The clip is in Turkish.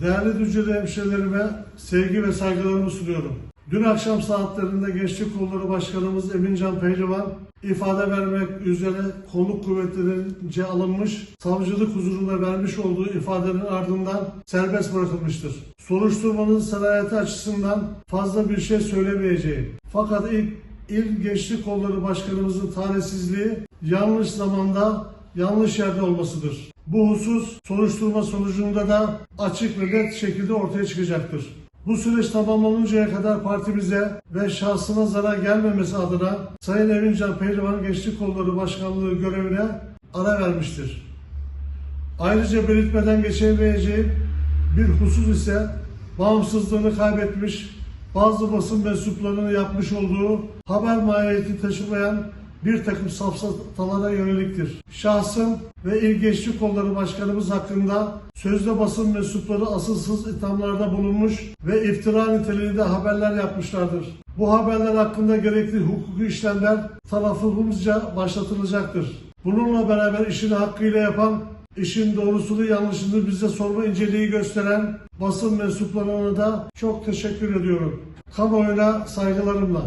Değerli Düzceli hemşehrilerime sevgi ve saygılarımı sunuyorum. Dün akşam saatlerinde Gençlik Kolları Başkanımız Emincan Pehlivan ifade vermek üzere kolluk kuvvetlerince alınmış, savcılık huzurunda vermiş olduğu ifadenin ardından serbest bırakılmıştır. Soruşturmanın sarayeti açısından fazla bir şey söylemeyeceğim. Fakat ilk İl Gençlik Kolları Başkanımızın talihsizliği yanlış zamanda yanlış yerde olmasıdır. Bu husus soruşturma sonucunda da açık ve net şekilde ortaya çıkacaktır. Bu süreç tamamlanıncaya kadar partimize ve şahsına zarar gelmemesi adına Sayın Emincan Pehlivan Gençlik Kolları Başkanlığı görevine ara vermiştir. Ayrıca belirtmeden geçemeyeceğim bir husus ise bağımsızlığını kaybetmiş bazı basın mensuplarının yapmış olduğu haber mahiyeti taşımayan bir takım safsatalara yöneliktir. Şahsım ve İl Gençlik Kolları Başkanımız hakkında sözde basın mensupları asılsız ithamlarda bulunmuş ve iftira niteliğinde haberler yapmışlardır. Bu haberler hakkında gerekli hukuki işlemler tarafımızca başlatılacaktır. Bununla beraber işini hakkıyla yapan, işin doğrusunu yanlışını bize sorma inceliği gösteren basın mensuplarına da çok teşekkür ediyorum. Kamuoyuna saygılarımla.